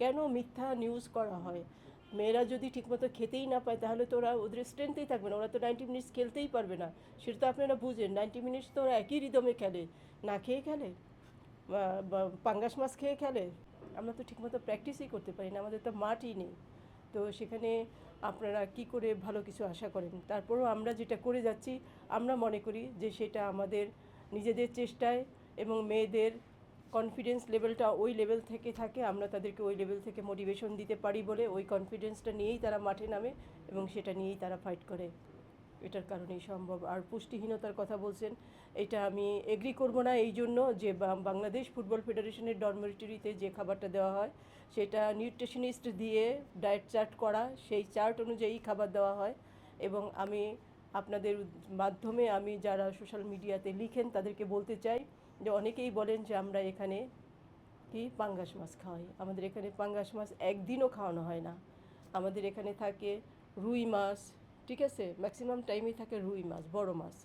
কেন মিথ্যা নিউজ করা হয়? মেয়েরা যদি ঠিকমতো খেতেই না পায়, তাহলে তো ওরা ওদের স্ট্রেংথেই থাকবে না। ওরা তো নাইনটি মিনিটস খেলতেই পারবে না। সেটা তো আপনারা বুঝেন। নাইনটি মিনিটস তো ওরা একই রিদমে খেলে। না খেয়ে খেলে? পাঙ্গাস মাছ খেয়ে খেলে? আমরা তো ঠিকমতো প্র্যাকটিসই করতে পারি না। আমাদের তো মাঠই নেই। তো সেখানে আপনারা কি করে ভালো কিছু আশা করেন? তারপরেও আমরা যেটা করে যাচ্ছি, আমরা মনে করি যে সেটা আমাদের নিজেদের চেষ্টায় এবং মেয়েদের কনফিডেন্স লেভেলটা ওই লেভেল থেকে থাকে, আমরা তাদেরকে ওই লেভেল থেকে মোটিভেশন দিতে পারি বলে ওই কনফিডেন্সটা নিয়েই তারা মাঠে নামে এবং সেটা নিয়েই তারা ফাইট করে। এটার কারণেই সম্ভব। আর পুষ্টিহীনতার কথা বলছেন, এটা আমি এগ্রি করব না এই জন্য যে বাংলাদেশ ফুটবল ফেডারেশনের ডরমেটরিতে যে খাবারটা দেওয়া হয়, সেটা নিউট্রিশনিস্ট দিয়ে ডায়েট চার্ট করা, সেই চার্ট অনুযায়ী খাবার দেওয়া হয় এবং আমি আপনাদের মাধ্যমে আমি যারা সোশ্যাল মিডিয়াতে লিখেন, তাদেরকে বলতে চাই যে অনেকেই বলেন যে আমরা এখানে কি পাঙ্গাস মাছ খাওয়াই। আমাদের এখানে পাঙ্গাস মাছ একদিনও খাওয়ানো হয় না। আমাদের এখানে থাকে রুই মাছ, ঠিক আছে? ম্যাক্সিমাম টাইমেই থাকে রুই মাছ, বড় মাছ।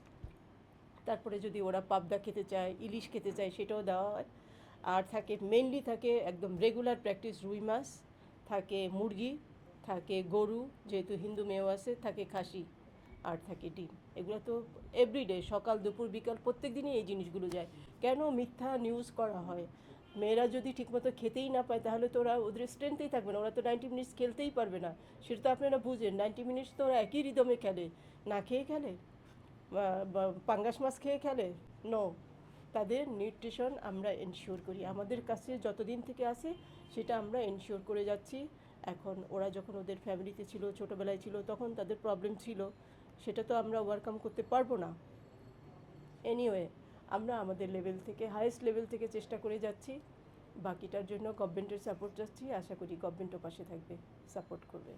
তারপরে যদি ওরা পাবদা খেতে চায়, ইলিশ খেতে চায়, সেটাও দেওয়া হয়। আর থাকে মেনলি থাকে একদম রেগুলার প্র্যাকটিস রুই মাছ, থাকে মুরগি, থাকে গরু, যেহেতু হিন্দু মেয়েও আছে, থাকে খাসি। আর থাকে ডিম। এগুলো তো এভরিডে সকাল, দুপুর, বিকাল প্রত্যেক দিনই এই জিনিসগুলো যায়। কেন মিথ্যা নিউজ করা হয়? মেয়েরা যদি ঠিকমতো খেতেই না পায়, তাহলে তো ওরা ওদের স্ট্রেংথেই থাকবে না। ওরা তো নাইনটি মিনিটস খেলতেই পারবে না। সেটা তো আপনারা বুঝেন নাইনটি মিনিটস তো ওরা একই রিদমে খেলে। না খেয়ে খেলে? পাঙ্গাস মাছ খেয়ে খেলে? নো তাদের নিউট্রিশন আমরা এনশিওর করি। আমাদের কাছে যতদিন থেকে আসে সেটা আমরা এনশিওর করে যাচ্ছি। এখন ওরা যখন ওদের ফ্যামিলিতে ছিল, ছোটোবেলায় ছিল, তখন তাদের প্রবলেম ছিল। সেটা তো আমরা ওভারকাম করতে পারব না। এনিওয়ে আমরা আমাদের লেভেল থেকে হায়েস্ট লেভেল থেকে চেষ্টা করে যাচ্ছি। বাকিটার জন্য গভর্নমেন্টের সাপোর্ট চাচ্ছি। আশা করি গভর্নমেন্টও পাশে থাকবে সাপোর্ট করবে।